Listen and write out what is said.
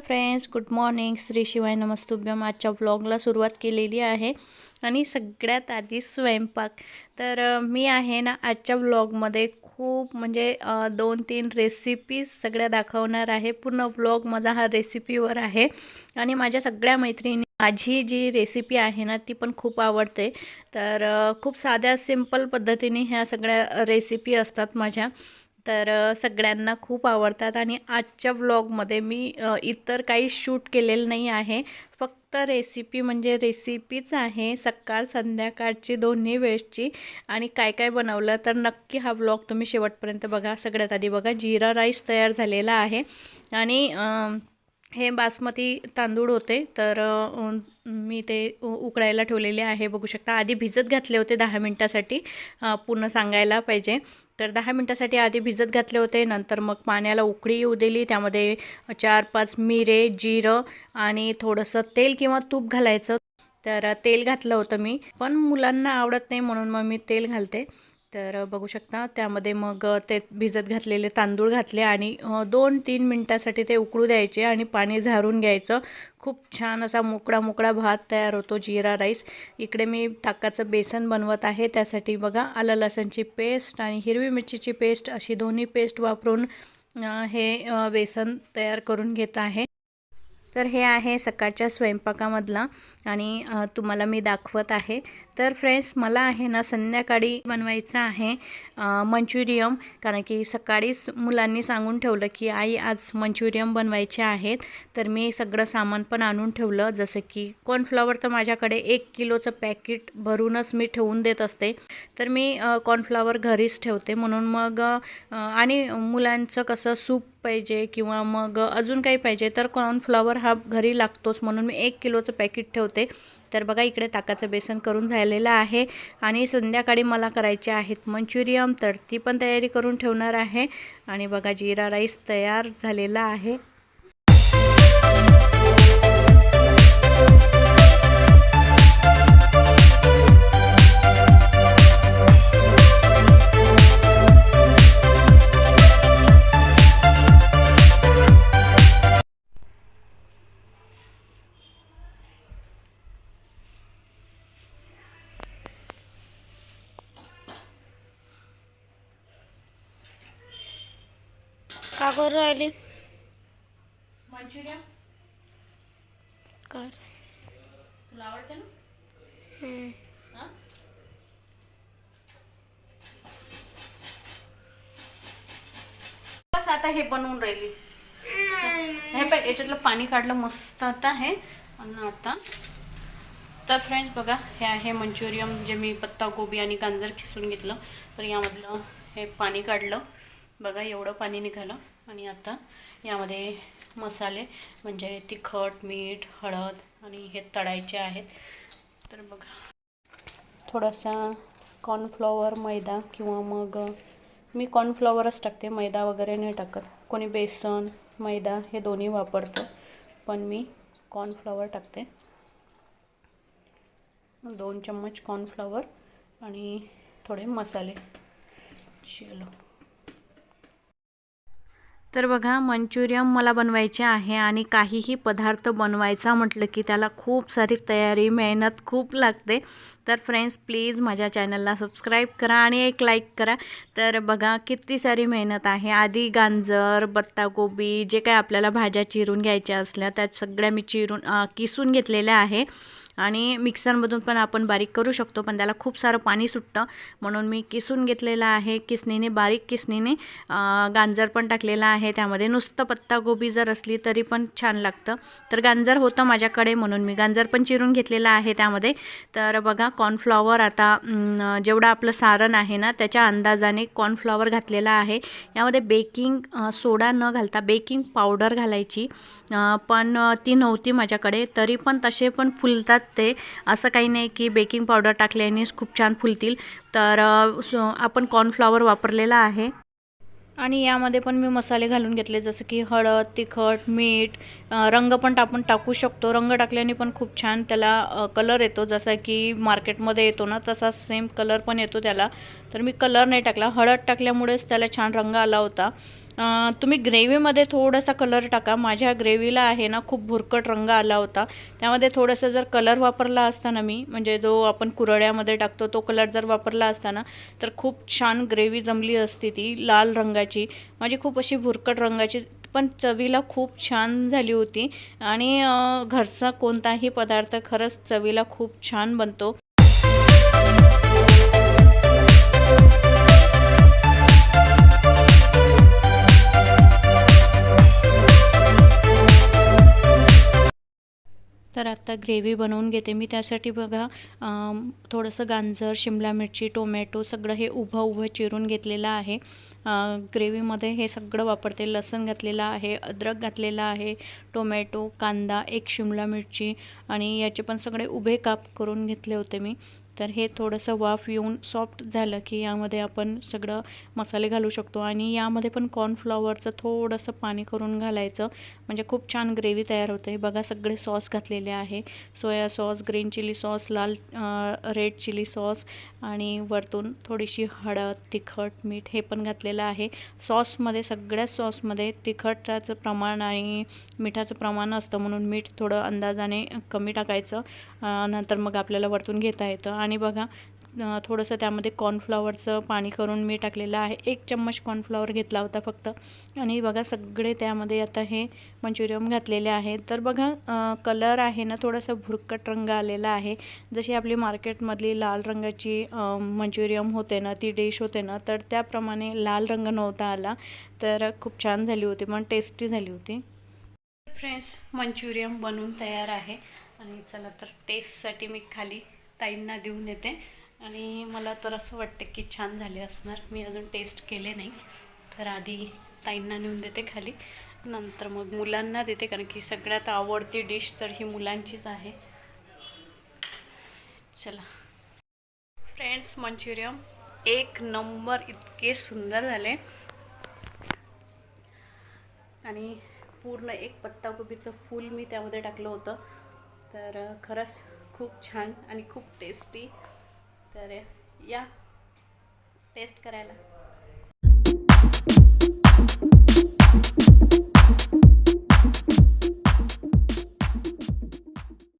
Friends good morning Shri शिवाय नमस्तुभ्यम. आजच्या व्लॉगला सुरुवात केलेली आहे. आणि सगळ्यात आधी स्वयंपाक. तर मी आहे ना आजच्या व्लॉगमध्ये खूप म्हणजे दोन तीन रेसिपीज सगळ्या दाखवणार आहे. पूर्ण व्लॉग माझा हा रेसिपीवर आहे. आणि माझ्या सगळ्या मैत्रिणी माझी जी रेसिपी आहे ना ती पण खूप आवडते. तर खूप साध्या सिंपल पद्धतीने ह्या सगळ्या रेसिपी असतात माझ्या. तर सगळ्यांना खूप आवडतात आणि आजच्या व्लॉगमध्ये मी इतर काही शूट केलेलं नाही आहे. फक्त रेसिपी म्हणजे रेसिपीच आहे. सकाळ संध्याकाळची दोन्ही वेळची. आणि काय काय बनवलं तर नक्की हा व्लॉग तुम्ही शेवटपर्यंत बघा. सगळ्यात आधी बघा जिरा राईस तयार झालेला आहे. आणि हे बासमती तांदूळ होते. तर मी ते उ- उकळायला ठेवलेले आहे. बघू शकता आधी भिजत घातले होते दहा मिनटासाठी. पूर्ण सांगायला पाहिजे. तर दहा मिनटासाठी आधी भिजत घातले होते. नंतर मग पाण्याला उकळी येऊ दिली. त्यामध्ये चार पाच मिरे जिरं आणि थोडंसं तेल किंवा तूप घालायचं. तर तेल घातलं होतं मी. पण मुलांना आवडत नाही म्हणून मग मी तेल घालते. तर बघू शकता. त्यामध्ये मग ते भिजत घातलेले तांदूळ घातले आणि दोन तीन मिनटासाठी ते उकळू द्यायचे आणि पाणी झारून घ्यायचं. खूप छान असा मोकळा मोकळा भात तयार होतो जिरा राईस. इकडे मी ताकाचं बेसन बनवत आहे. त्यासाठी बघा आलं लसणची पेस्ट आणि हिरवी मिरचीची पेस्ट अशी दोन्ही पेस्ट वापरून हे बेसन तयार करून घेत आहे. तर हे आहे सकाळच्या स्वयंपाकामधला आणि तुम्हाला मी दाखवत आहे. तर फ्रेंड्स मला आहे ना संध्याकाळी बनवायचं आहे मंचुरियम कारण की सकाळीच मुलांनी सांगून ठेवलं की आई आज मंचुरियम बनवायचे आहेत. तर मी सगळं सामान पण आणून ठेवलं. जसं की कॉर्नफ्लॉवर तर माझ्याकडे एक किलोचं पॅकेट भरूनच मी ठेवून देत असते. तर मी कॉर्नफ्लॉवर घरीच ठेवते. म्हणून मग आणि मुलांचं कसं सूप पाहिजे किंवा मग अजून काही पाहिजे तर कॉर्नफ्लॉवर हा घरी लागतोच. म्हणून मी एक किलोचं पॅकेट ठेवते. तर बघा इकडे ताकाचं बेसन करून झालेलं आहे आणि संध्याकाळी मला करायचे आहेत मंचुरियम तर ती पण तयारी करून ठेवणार आहे. आणि बघा जिरा राईस तयार झालेला आहे. का करू राहिली. मंचुरियम कर तुला आवडते ना? हम्म. हां? बस आता हे बनवून राहिली. हे बघ याच्यातलं पाणी काढलं मस्त आता आहे आणि आता तर फ्रेंड्स बघा हे आहे मंचुरियम जे मी पत्ता गोबी आणि गांजर खिसून घेतलं. तर यामधलं हे पाणी काढलं. बघा एवढं पाणी निघालं. आणि आता यामध्ये मसाले म्हणजे तिखट मीठ हळद आणि हे तळायचे आहेत. तर बघा थोडासा कॉर्नफ्लॉवर मैदा किंवा मग मी कॉर्नफ्लॉवरच टाकते मैदा वगैरे नाही टाकत. कोणी बेसन मैदा हे दोन्ही वापरतो पण मी कॉर्नफ्लॉवर टाकते. दोन चम्मच कॉर्नफ्लॉवर आणि थोडे मसाले. चलो. तर बघा मंचुरियम मला बनवायचे आहे आणि काहीही पदार्थ बनवायचा म्हटलं की त्याला खूप सारी तयारी मेहनत खूप लागते. तर फ्रेंड्स प्लीज माझ्या चॅनलला सबस्क्राईब करा आणि एक लाईक करा. तर बघा किती सारी मेहनत आहे. आधी गांजर पत्ताकोबी जे काय आपल्याला भाज्या चिरून घ्यायच्या असल्या त्या सगळ्या मी चिरून किसून घेतलेल्या आहे. आणि मिक्सरमधून पण आपण बारीक करू शकतो पण त्याला खूप सारं पाणी सुटतं. म्हणून मी किसून घेतलेलं आहे किसणीने बारीक किसणीने गांजर पण टाकलेलं आहे. त्यामध्ये नुसतं पत्तागोबी जर असली तरी पण छान लागतं. तर गांजर होतं माझ्याकडे म्हणून मी गांजर पण चिरून घेतलेलं आहे त्यामध्ये. तर बघा कॉर्नफ्लॉवर आता जेवढं आपलं सारण आहे ना त्याच्या अंदाजाने कॉर्नफ्लॉवर घातलेला आहे. यामध्ये बेकिंग सोडा न घालता बेकिंग पावडर घालायची. पण ती नव्हती माझ्याकडे. तरी पण तसे पण फुलतात ते असं काही नाही की बेकिंग पावडर टाकल्यानेच खूप छान फुलतील. तर सो- आपण कॉर्नफ्लॉवर वापरलेला आहे. आणि यामध्ये पण मी मसाले घालून घेतले जसं की हळद तिखट मीठ रंग पण आपण टाकू शकतो. रंग टाकल्याने पण खूप छान त्याला कलर येतो. जसा की मार्केटमध्ये येतो ना तसा सेम कलर पण येतो त्याला. तर मी कलर नाही टाकला. हळद टाकल्यामुळेच त्याला छान रंग आला होता. तुम्ही ग्रेव्हीमध्ये थोडासा कलर टाका. माझ्या ग्रेव्हीला आहे ना खूप भुरकट रंग आला होता. त्यामध्ये थोडंसं जर कलर वापरला असता ना मी म्हणजे जो आपण कुरड्यामध्ये टाकतो तो कलर जर वापरला असता ना तर खूप छान ग्रेव्ही जमली असती ती लाल रंगाची. माझी खूप अशी भुरकट रंगाची पण चवीला खूप छान झाली होती. आणि घरचा कोणताही पदार्थ खरंच चवीला खूप छान बनतो. आता ग्रेव्ही बनवून घेते. मी त्यासाठी बघा थोडंसं गाजर शिमला मिरची टोमॅटो सगळं हे उभं उभं चिरून घेतलेलं आहे. ग्रेव्हीमध्ये हे सगळं वापरते. लसूण घातलेलं आहे अद्रक घातलेला आहे टोमॅटो कांदा एक शिमला मिरची आणि याचे पण सगळे उभे काप करून घेतले होते मी. तर हे थोडंसं वाफ येऊन सॉफ्ट झालं की यामध्ये आपण सगळं मसाले घालू शकतो. आणि यामध्ये पण कॉर्नफ्लॉवरचं थोडंसं पाणी करून घालायचं. म्हणजे खूप छान ग्रेव्ही तयार होते. बघा सगळे सॉस घातलेले आहे. Soya sauce green chilli sauce लाल रेड चिली सॉस आणि वरतून थोडीशी हळद तिखट मीठ हे पण घातलेलं आहे. सॉसमध्ये सगळ्या सॉसमध्ये तिखटाचं प्रमाण आणि मिठाचं प्रमाण असतं म्हणून मीठ थोडं अंदाजाने कमी टाकायचं. नंतर मग आपल्याला वरतून घेता येतं. आणि बघा थोडंसं त्यामध्ये कॉर्नफ्लॉवरचं पाणी करून मी टाकलेलं आहे. एक चम्मच कॉर्नफ्लॉवर घेतला होता फक्त. आणि बघा सगळे त्यामध्ये आता हे मंचुरियम घातलेले आहे. तर बघा कलर आहे ना थोडासा भुरकट रंग आलेला आहे. जशी आपली मार्केटमधली लाल रंगाची मंचुरियम होते ना ती डिश होते ना तर त्याप्रमाणे लाल रंग नव्हता आला. तर खूप छान झाली होती पण टेस्टी झाली होती. फ्रेंड्स मंचुरियन बनवून तयार आहे. आणि चला तर टेस्टसाठी मी खाली ताईंना देऊन येते. आणि मला तर असं वाटतं की छान झाले असणार. मी अजून टेस्ट केले नाही. तर आधी ताईंना नेऊन देते खाली. नंतर मग मुलांना देते कारण की सगळ्यात आवडती डिश तर ही मुलांचीच आहे. चला. फ्रेंड्स मंचुरियन एक नंबर इतके सुंदर झाले. आणि पूर्ण एक पत्ताकोबीचं फूल मी त्यामध्ये टाकलं होतं. तर खरंच खूप छान आणि खूप टेस्टी तर या. टेस्ट करायला.